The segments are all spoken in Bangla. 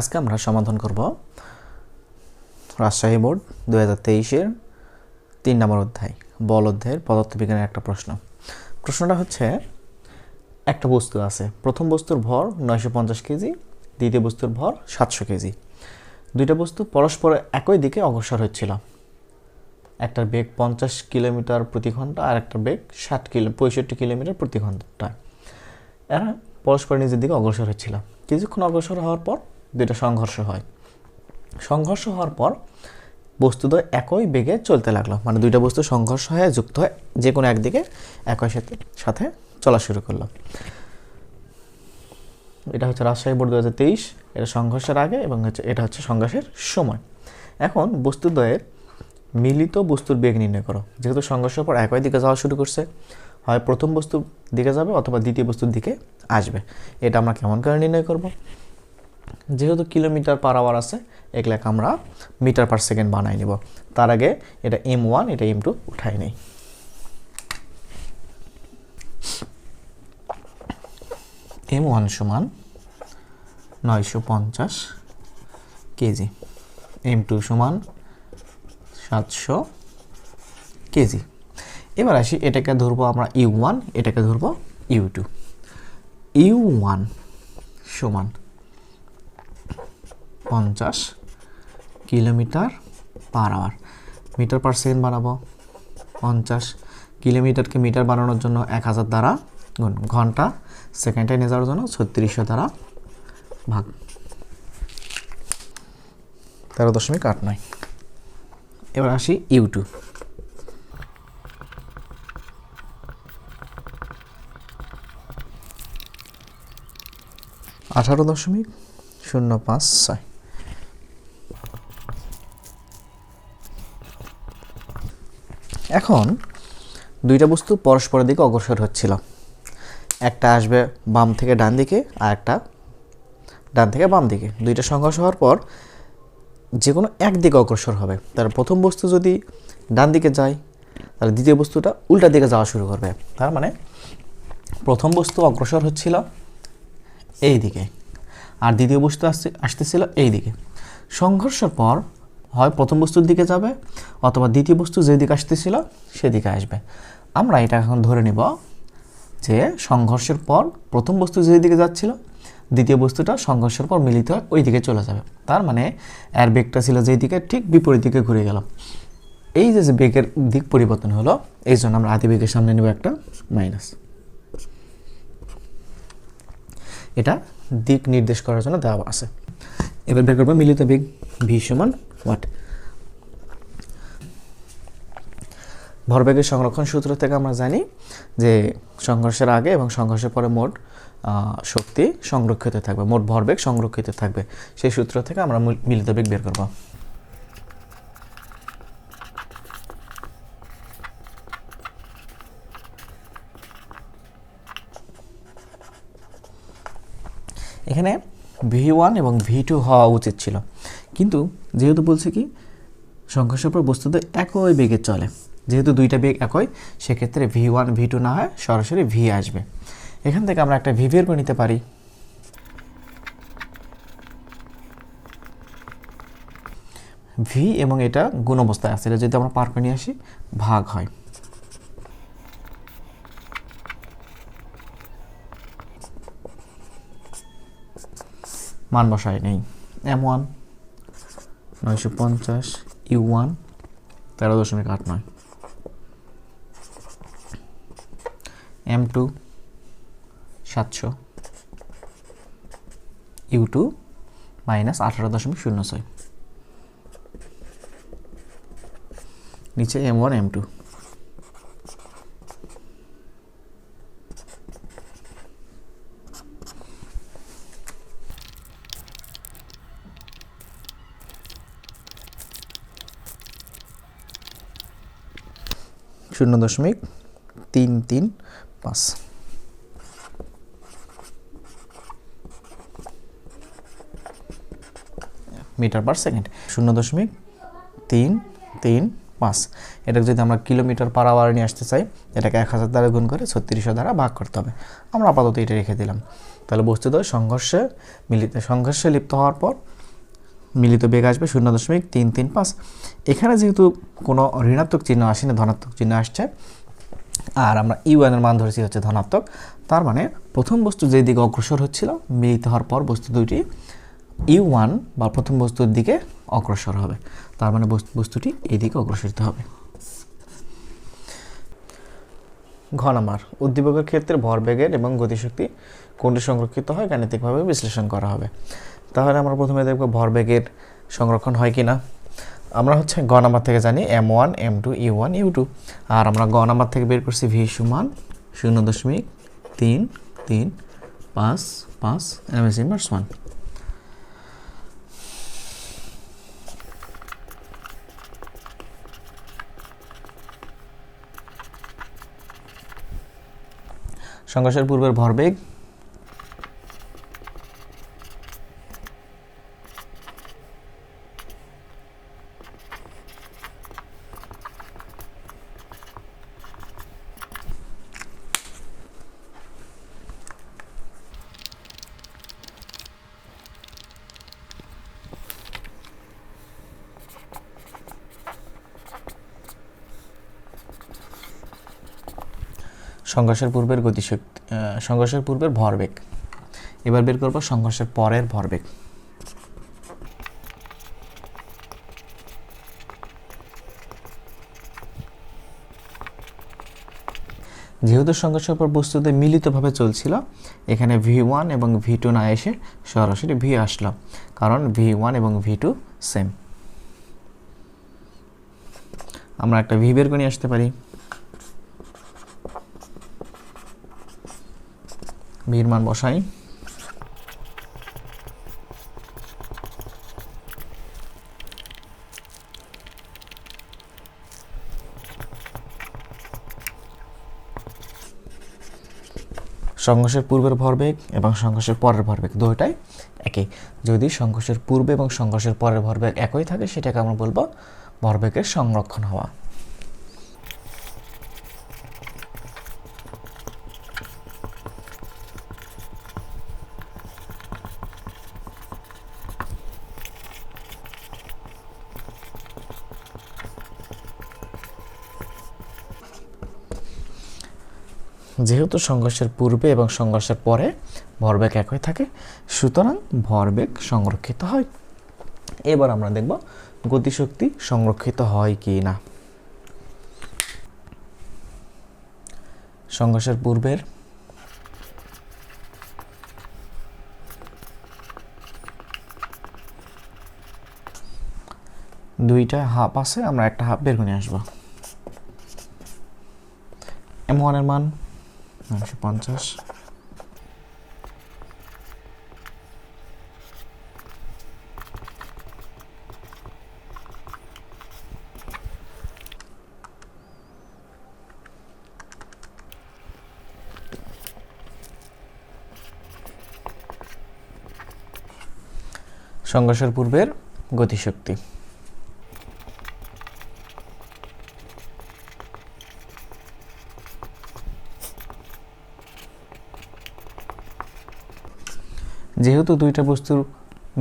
আজকে আমরা সমাধান করব রাজশাহী বোর্ড দু হাজার তেইশের তিন নম্বর অধ্যায়, বল অধ্যায়ের পদার্থবিজ্ঞানের একটা প্রশ্ন। প্রশ্নটা হচ্ছে, একটা বস্তু আছে, প্রথম বস্তুর ভর নয়শো পঞ্চাশ কেজি, দ্বিতীয় বস্তুর ভর সাতশো কেজি। দুইটা বস্তু পরস্পর একই দিকে অগ্রসর হচ্ছিল। একটার বেগ পঞ্চাশ কিলোমিটার প্রতি ঘণ্টা, আর একটার বেগ ষাট কিলো, পঁয়ষট্টি কিলোমিটার প্রতি ঘন্টায় এরা পরস্পর নিজের দিকে অগ্রসর হচ্ছিল। কিছুক্ষণ অগ্রসর হওয়ার পর দুইটা সংঘর্ষ হয়। সংঘর্ষ হওয়ার পর বস্তুদ্বয় একই বেগে চলতে লাগল। মানে দুইটা বস্তু সংঘর্ষ হয়ে যুক্ত হয় যে কোনো একদিকে একই সাথে সাথে চলা শুরু করল। এটা হচ্ছে রাজশাহী বোর্ড দু হাজার তেইশ, এটা সংঘর্ষের আগে এবং হচ্ছে, এটা হচ্ছে সংঘর্ষের সময়। এখন বস্তুদ্বয়ের মিলিত বস্তুর বেগ নির্ণয় করো। যেহেতু সংঘর্ষের পর একই দিকে যাওয়া শুরু করছে, হয় প্রথম বস্তুর দিকে যাবে অথবা দ্বিতীয় বস্তুর দিকে আসবে। এটা আমরা কেমন করে নির্ণয় করব? যেহেতু কিলোমিটার পার আওয়ার আছে, এগুলাকে আমরা মিটার পার সেকেন্ড বানাই নিব। তার আগে এটা এম ওয়ান এটা এম টু উঠাই নেই। এম ওয়ান সমান নয়শো পঞ্চাশ কেজি। এম টু সমান সাতশো কেজি। এবার আসি, এটাকে ধরবো আমরা ইউ ওয়ান এটাকে ধরবো ইউ টু ইউ ওয়ান সমান পঞ্চাশ kilometre per hour metre per second বানাবো পঞ্চাশ কিলোমিটারকে মিটার বানানোর জন্য এক হাজার দ্বারা গুণ ঘণ্টা। সেকেন্ডে নিয়ে যাওয়ার জন্য ছত্রিশশো দ্বারা ভাগ। তেরো দশমিক আট নয়। এবার আসি ইউ টু। আঠারো দশমিক শূন্য পাঁচ ছয়। এখন দুইটা বস্তু পরস্পরের দিকে অগ্রসর হচ্ছিল। একটা আসবে বাম থেকে ডান দিকে আর একটা ডান থেকে বাম দিকে। দুইটা সংঘর্ষ হওয়ার পর যে কোনো একদিকে অগ্রসর হবে। তার প্রথম বস্তু যদি ডান দিকে যায়, তাহলে দ্বিতীয় বস্তুটা উল্টা দিকে যাওয়া শুরু করবে। তার মানে প্রথম বস্তু অগ্রসর হচ্ছিল এই দিকে। আর দ্বিতীয় বস্তু আসছে, আসতেছিল এই দিকে। সংঘর্ষের পর হয় প্রথম বস্তুর দিকে যাবে অথবা দ্বিতীয় বস্তু যেদিকে আসতেছিল সেদিকে আসবে। আমরা এটা এখন ধরে নিব যে সংঘর্ষের পর প্রথম বস্তু যেদিকে যাচ্ছিল, দ্বিতীয় বস্তুটা সংঘর্ষের পর মিলিত হয় ওই দিকে চলে যাবে। তার মানে এর বেগটা ছিল যেই দিকে, ঠিক বিপরীত দিকে ঘুরে গেল। এই যে যে বেগের দিক পরিবর্তন হলো, এই জন্য আমরা আদি বেগের সামনে নেব একটা মাইনাস। এটা দিক নির্দেশ করার জন্য দেওয়া আছে। এবার বের করব মিলিত বেগ, ভি সমান ওয়াট ভরবেগের সংরক্ষণ সূত্র থেকে আমরা জানি যে সংঘর্ষের আগে এবং সংঘর্ষের পরে মোট শক্তি সংরক্ষিত থাকবে, মোট ভরবেগ সংরক্ষিত থাকবে। সেই সূত্র থেকে আমরা মূল- মিলিত বেগ বের করব। এখানে ভি ওয়ান এবং ভি টু হওয়া উচিত ছিল। কিন্তু যেহেতু বলছে কি, সংঘর্ষের পর বস্তুতে একই বেগে চলে। যেহেতু দুইটা বেগ একই, সেক্ষেত্রে ভি ওয়ান ভি টু না হয় সরাসরি ভি আসবে। এখান থেকে আমরা একটা ভি বের করে নিতে পারি। ভি এবং এটা গুণ অবস্থায় আছে। এটা যদি আমরা পার করে নিয়ে আসি, ভাগ হয়। মান বসায় নেই। এম ওয়ান নয়শো পঞ্চাশ ইউ ওয়ান তেরো দশমিক আট নয়। এম টু সাতশো, ইউ টু মাইনাস আঠারো দশমিক শূন্য ছয়। নিচে এম ওয়ান, এম টু। শূন্য দশমিক তিন তিন পাঁচ। Metre per second. শূন্য দশমিক তিন তিন পাঁচ। এটাকে যদি আমরা কিলোমিটার পার আওয়ার নিয়ে আসতে চাই, এটাকে এক হাজার দ্বারা গুণ করে ছত্রিশশো দ্বারা ভাগ করতে হবে। আমরা আপাতত এটা রেখে দিলাম। তাহলে বস্তুদ্বয় সংঘর্ষে মিলিত, সংঘর্ষে লিপ্ত হওয়ার পর মিলিত বেগ আসবে শূন্য দশমিক তিন তিন পাঁচ। এখানে যেহেতু কোনো ঋণাত্মক চিহ্ন আসেনি, ধনাত্মক চিহ্ন আসছে, আর আমরা ইউ এর মান ধরেছি হচ্ছে ধনাত্মক, তার মানে প্রথম বস্তু যেই দিকে অগ্রসর হচ্ছিল, মিলিত হওয়ার পর বস্তু দুইটি ইউ ওয়ান বা প্রথম বস্তুর দিকে অগ্রসর হবে। তার মানে বস্তু- বস্তুটি এই দিকে অগ্রসরিত হবে। ঘ নাম্বার, উদ্দীপকের ক্ষেত্রে ভরবেগের এবং গতিশক্তি কোনটি সংরক্ষিত হয়, গাণিতিকভাবে বিশ্লেষণ করা হবে। তাহলে আমরা প্রথমে দেখব ভরবেগের সংরক্ষণ হয় কিনা। আমরা হচ্ছে গ নাম্বার থেকে জানি M one, M two, U one, U two. আর আমরা গ নাম্বার থেকে বের করছি ভি সমান শূন্য দশমিক তিন তিন, পাঁচ পাঁচ, এম এস ইনভার্স ওয়ান। সংঘর্ষের পূর্বের ভরবেগ সংঘর্ষের পূর্বের গতিশক্তি সংঘর্ষের পূর্বের ভরবেগ। এবার বের করব সংঘর্ষের পরের ভরবেগ। যেহেতু সংঘর্ষের পর বস্তুতে মিলিতভাবে চলছিল, এখানে ভি ওয়ান এবং ভি টু না এসে সরাসরি ভি আসলো, কারণ ভি ওয়ান এবং ভি টু সেম আমরা একটা ভি বের করে আসতে পারি। মান বসাই। সংঘর্ষের পূর্বের ভরবেগ এবং সংঘর্ষের পরের ভরবেগ দুটোটাই একই। যদি সংঘর্ষের পূর্বে এবং সংঘর্ষের পরের ভরবেগ একই থাকে, সেটাকে আমরা বলব ভরবেগের সংরক্ষণ হওয়া। যেহেতু সংঘর্ষের পূর্বে এবং সংঘর্ষের পরে ভরবেগ একই থাকে, সুতরাং ভরবেগ সংরক্ষিত হয়। এবার আমরা দেখব গতিশক্তি সংরক্ষিত হয় কি না সংঘর্ষের পূর্বের দুইটা হাফ আছে, আমরা একটা হাফ বের করে আসব। এম ওয়ানের মান নয়শো পঞ্চাশ সংঘর্ষের পূর্বের গতিশক্তি। যেহেতু দুইটা বস্তুর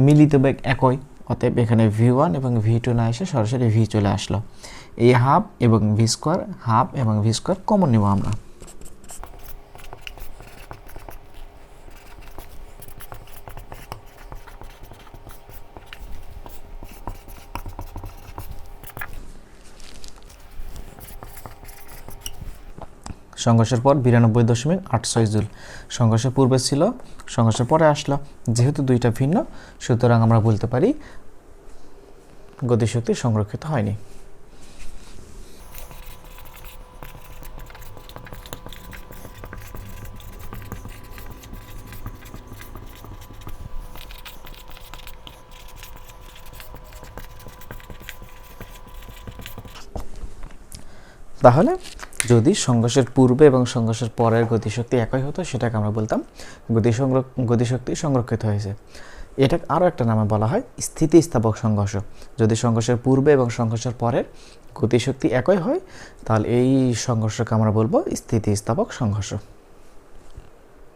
মিলিত বেগ একই, অতএব এখানে ভি ওয়ান এবং ভি টু না এসে সরাসরি ভি চলে আসলো। এই হাফ এবং ভি স্কোয়ার হাফ এবং ভি স্কোয়ার কমন নেব আমরা। সংঘর্ষের পর বিরানব্বই দশমিক আট ছয় জুল। সংঘর্ষের পূর্বে ছিল, সংঘর্ষের পরে আসলো। যেহেতু দুইটা ভিন্ন, সুতরাং আমরা বলতে পারি গতিশক্তি সংরক্ষিত হয়নি। তাহলে যদি সংঘর্ষের পূর্বে এবং সংঘর্ষের পরের গতিশক্তি একই হতো, সেটাকে আমরা বলতাম গতি গতিশক্তি সংরক্ষিত হয়েছে। এটা আরও একটা নামে বলা হয় স্থিতিস্থাপক সংঘর্ষ। যদি সংঘর্ষের পূর্বে এবং সংঘর্ষের পরের গতিশক্তি একই হয়, তাহলে এই সংঘর্ষকে আমরা বলব স্থিতিস্থাপক সংঘর্ষ।